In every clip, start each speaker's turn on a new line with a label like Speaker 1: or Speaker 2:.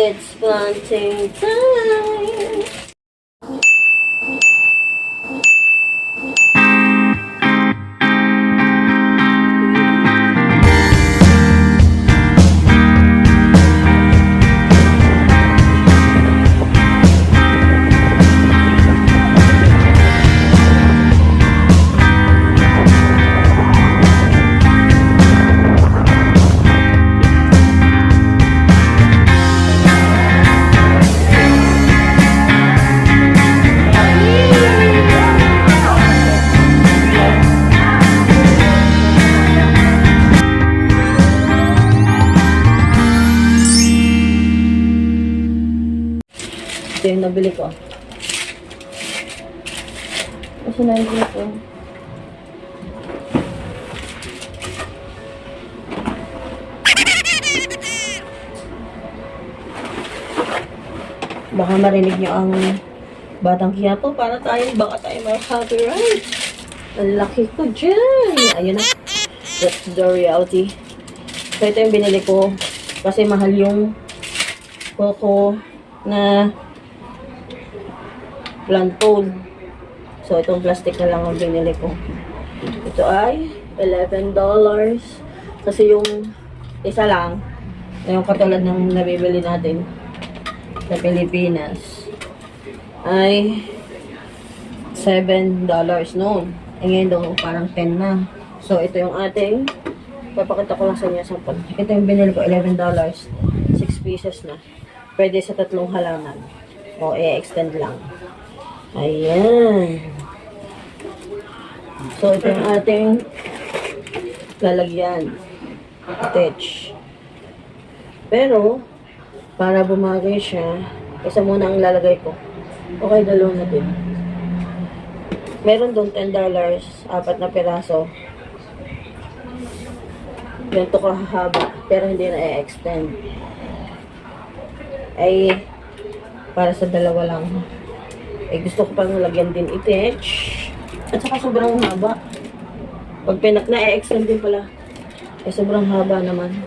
Speaker 1: It's planting time. Marinig nyo ang batang kiyapo para tayo, baka tayo mag-copyright. Ang laki ko dyan. Ayun na. That's the reality. So, ito yung binili ko. Kasi mahal yung coco na plant. So, itong plastic na lang ang binili ko. Ito ay $11. Kasi yung isa lang, yung katulad ng nabibili natin sa Pilipinas, ay $7 noon. Eh ngayon daw parang 10 na. So, ito yung ating, papakita ko lang sa inyo sa pag. Ito yung binili ko, $11. 6 pieces na. Pwede sa tatlong halaman. O, i-extend lang. Ayan. So, ito yung ating lalagyan. Attach. Pero, para bumagay siya, isa muna ang lalagay ko. Okay, dalawa na din. Meron doon $10, apat na piraso. Ganito kahaba, pero hindi na i-extend. Ay, para sa dalawa lang. Eh, gusto ko pang lagyan din itech. At saka sobrang haba. Pag pinak na-extend din pala. Eh, sobrang haba naman.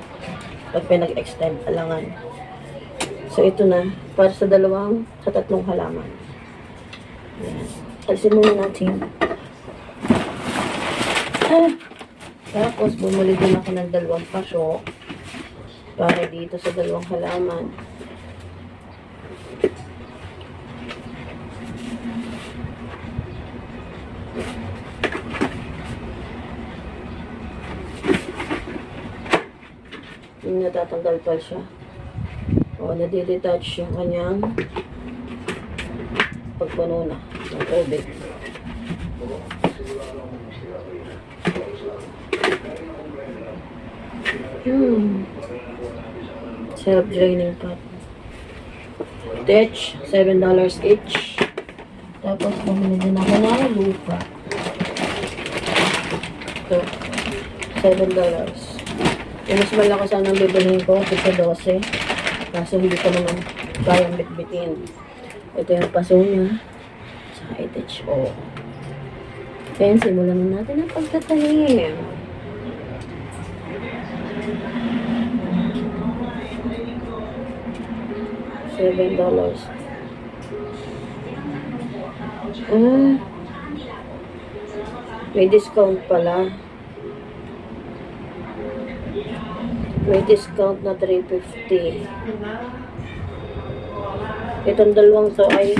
Speaker 1: Pag pinag-extend, alangan. So, ito na. Para sa dalawang, sa tatlong halaman. Ayan. Alisin muna natin. Ah. Tapos, bumili din ako ng dalawang pasyo. Para dito sa dalawang halaman. Yung natatanggal pa siya. O, nadidetach yung kanyang pagpuno na ng tubig. Hmm. Self-draining pot. Ditch, $7 each. Tapos, bumili din ako ng lupa. Ito, $7. Yung mas malaki sana ang bibilhin ko, sa 12. Kaso hindi ko naman kayang bitbitin. Ito yung paso niya. Sa itich o. Then, simulan na natin ang pagtatanim. Seven dollars. Ah. May discount pala. May discount na 350. Itong dalawang to ay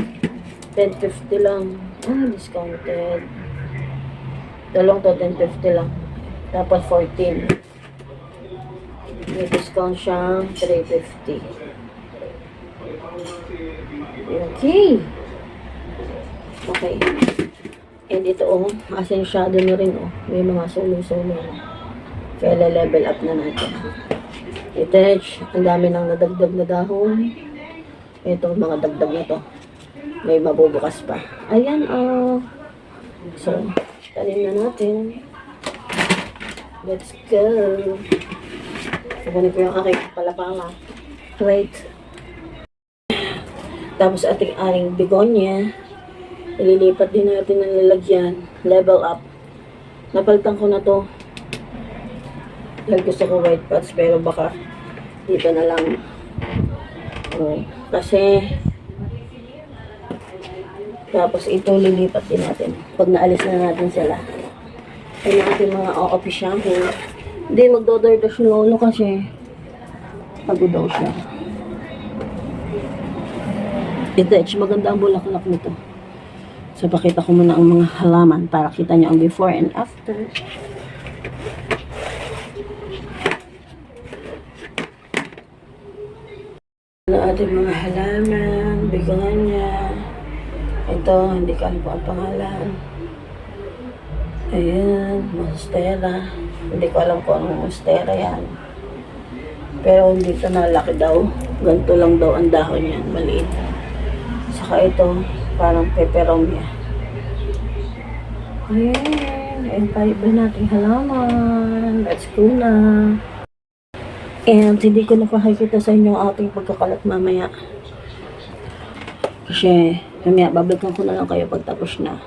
Speaker 1: 1050 lang. Ah, discounted. Dalawang to 1050 lang. Tapos 14. May discount siya 350. Okay. Okay. And ito oh, asensyado na rin oh. May mga solo-solo. Kaya level up na natin. Itech, ang dami nang nadagdag na dahon. Ito, mga dagdag na to. May mabubukas pa. Ayan, oh. So, tanim na natin. Let's go. Kukunin ko yung aking palapala. Wait. Tapos ating aring begonia. Ililipat din natin ng lalagyan. Level up. Napalitan ko na to. Dahil gusto ko white pots pero baka dito na lang Oh, kasi tapos ito lilipat din natin pag naalis na natin sila. Ay natin mga o-office shampoo. Hindi magdodordash ng ulo kasi pagod daw siya. Ito, it's maganda ang bulaklak nito. So, pakita ko muna ang mga halaman para kita nyo ang before and after. Ating mga halaman, biganya. Ito, hindi ko alam po ang pangalan. Ayan, monstera. Hindi ko alam kung anong monstera yan. Pero hindi ito nalaki daw. Ganito lang daw ang dahon yan, maliit. Saka ito, parang peperomia. Ayan, ayan pa iba nating halaman. Let's go na. And hindi ko napakikita sa inyo ating pagkakalat mamaya. Kasi, mamaya, babalikan ko na lang kayo pag tapos na.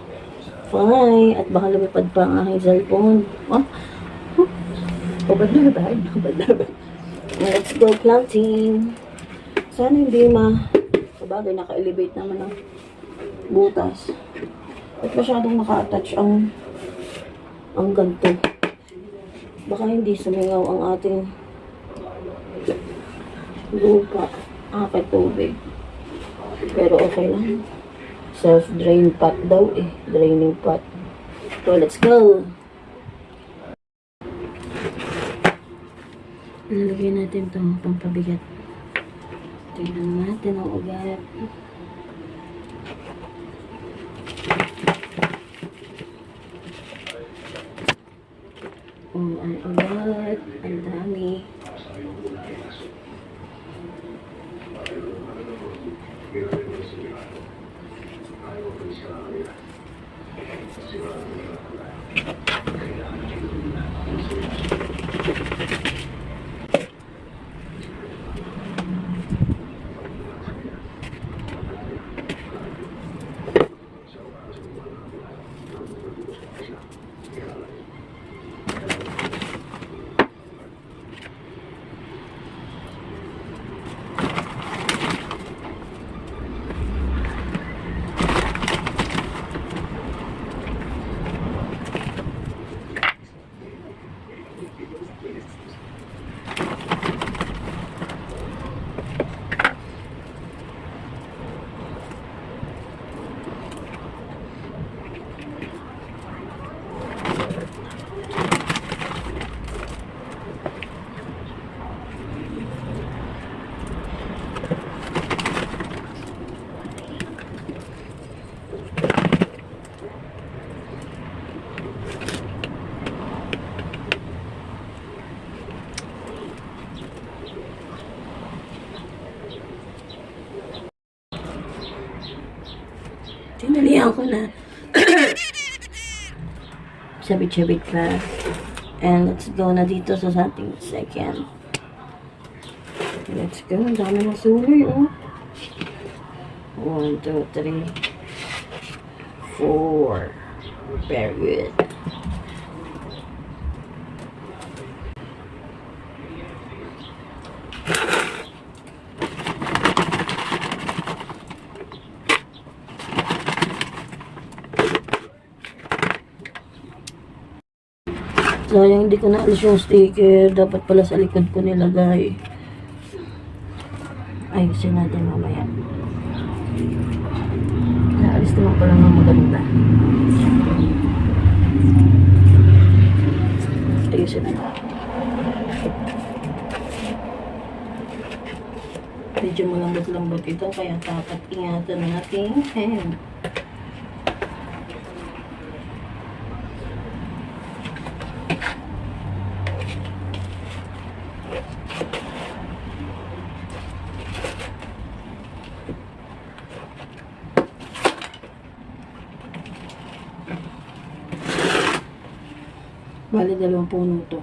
Speaker 1: Bye! At baka lumipad pa ang aking cellphone. Oh, oh. Hubad na ba? Hubad na? Let's go planting. Sana hindi ma... Sabagay, naka-elevate naman ang butas. At masyadong naka-attach ang ang ganto. Baka hindi sumingaw ang ating lupa. Ah, kay tubig. Pero okay lang. Self-drain pot daw eh. Draining pot. So, let's go. Lalagay natin ito pampabigat. Tingnan natin ang ugat. Oh, ang ugat. Ang dami. Thank you. Sabit-sabit pa. And let's go na dito sa ating second. Let's go. Ang dami na suloy, oh. One, two, three, four. Very good. Hindi ko naalis yung sticker. Dapat pala sa likod ko nilagay. Ayusin natin mamaya. Naalis naman pala ng maganda. Ayusin natin. Medyo malambot-lambot ito kaya dapat ingatan natin hand. Bali, dalawang puno to.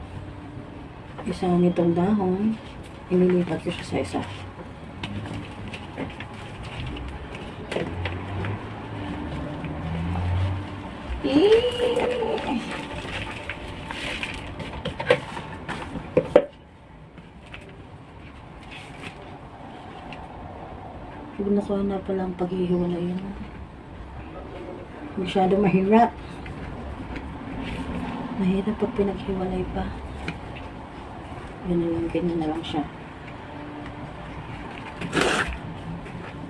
Speaker 1: Isa nitong dahon, inilipat ko siya sa isa. Huwag na ko na palang paghihiwalayin. Masyado mahirap. Mahirap pag pinaghiwalay pa. Ganun lang, ganyan na lang siya.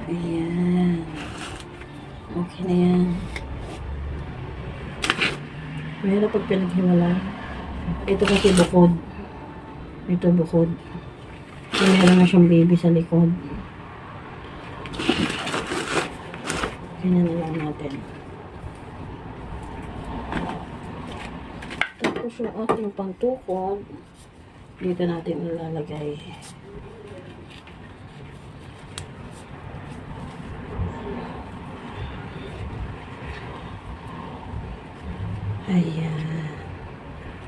Speaker 1: Ayan. Okay na yan. Mahirap pag pinaghiwalay. Ito kasi bukod. Ito bukod. So, meron na siyang baby sa likod. Ganyan na lang natin. Tapos yung ating pangtukod, dito natin ilalagay. Ayan.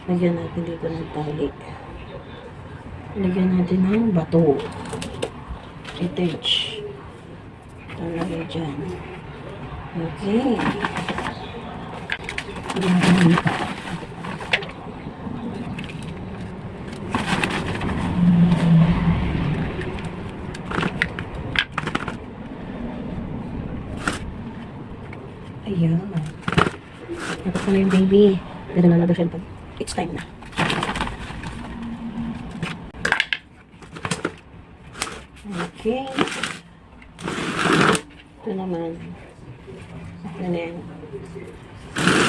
Speaker 1: Lagyan natin dito ng tali. Lagyan natin ng bato. Itech. Talagay dyan. Okay. Ayan. Ayan. Tapos na yung baby. Pero lalabas yan pag it's time na. Okay. Ito naman. Ano na yan.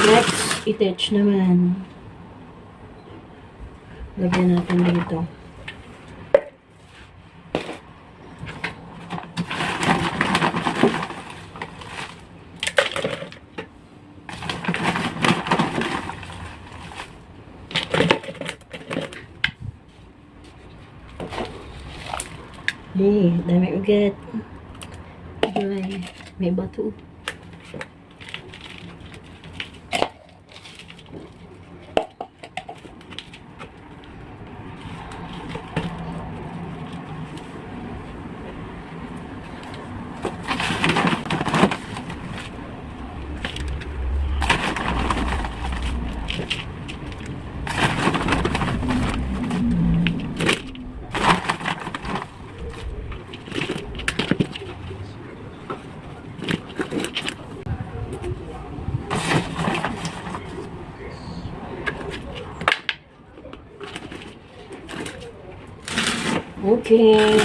Speaker 1: Next, itech naman. Lagyan natin dito. Eh, ugat. Ay, may bato. Okay.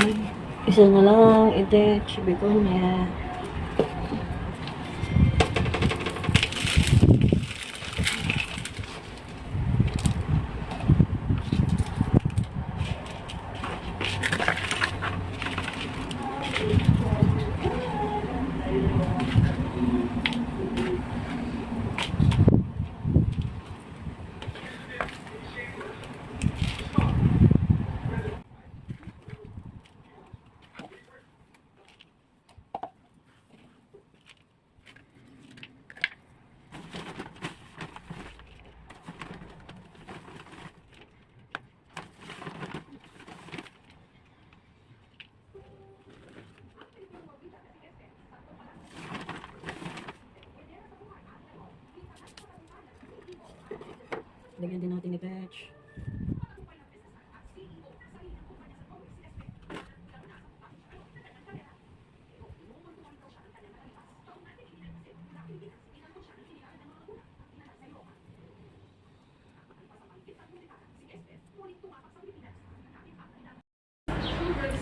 Speaker 1: Isa na lang. Itech. Begonia. Lagyan din natin itech.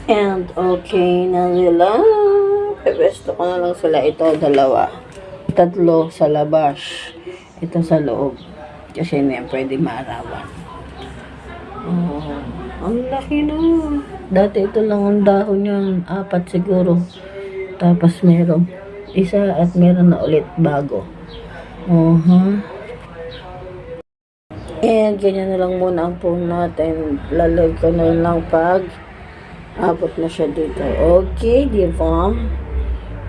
Speaker 1: And okay na nila. Pepesto ko na lang sila ito, dalawa. Tatlo sa labas. Ito sa loob. Kasi hindi yan pwede maarawan. Oh, ang laki na. Dati ito lang ang dahon niyan. Apat siguro. Tapos meron isa at meron na ulit bago. Uh-huh. And ganyan na lang muna ang phone natin. Lalag ko na lang pag abot na siya dito. Okay, di ba?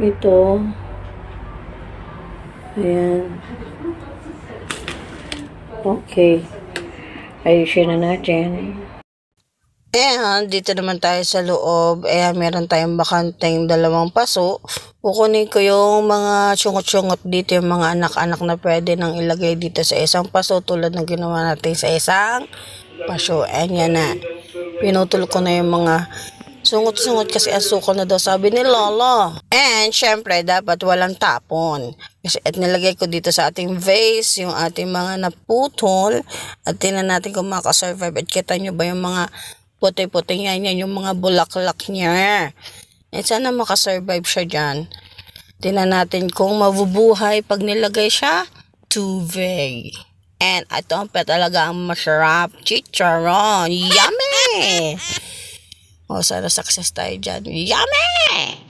Speaker 1: Ito. Ayan. Okay. Ayusin na natin. Ayan, dito naman tayo sa loob. Ayan, meron tayong bakanteng dalawang paso. Kukunin ko yung mga tsungot-tsungot dito, yung mga anak-anak na pwede nang ilagay dito sa isang paso tulad ng ginawa natin sa isang paso. Ayan yan na. Pinutol ko na yung mga
Speaker 2: Sungot-sungot kasi suko na daw sabi ni Lolo. And syempre, dapat walang tapon. Kasi at nilagay ko dito sa ating vase yung ating mga naputol. At tingnan natin kung makasurvive. At kita nyo ba yung mga puti-puti yan, yan yung mga bulaklak niya. At sana makasurvive siya dyan. Tingnan natin kung mabubuhay pag nilagay siya. Tuvey. And ito ang pa talaga ang masarap. Chicharon. Yummy! O, sana success tayo dyan. Yummy!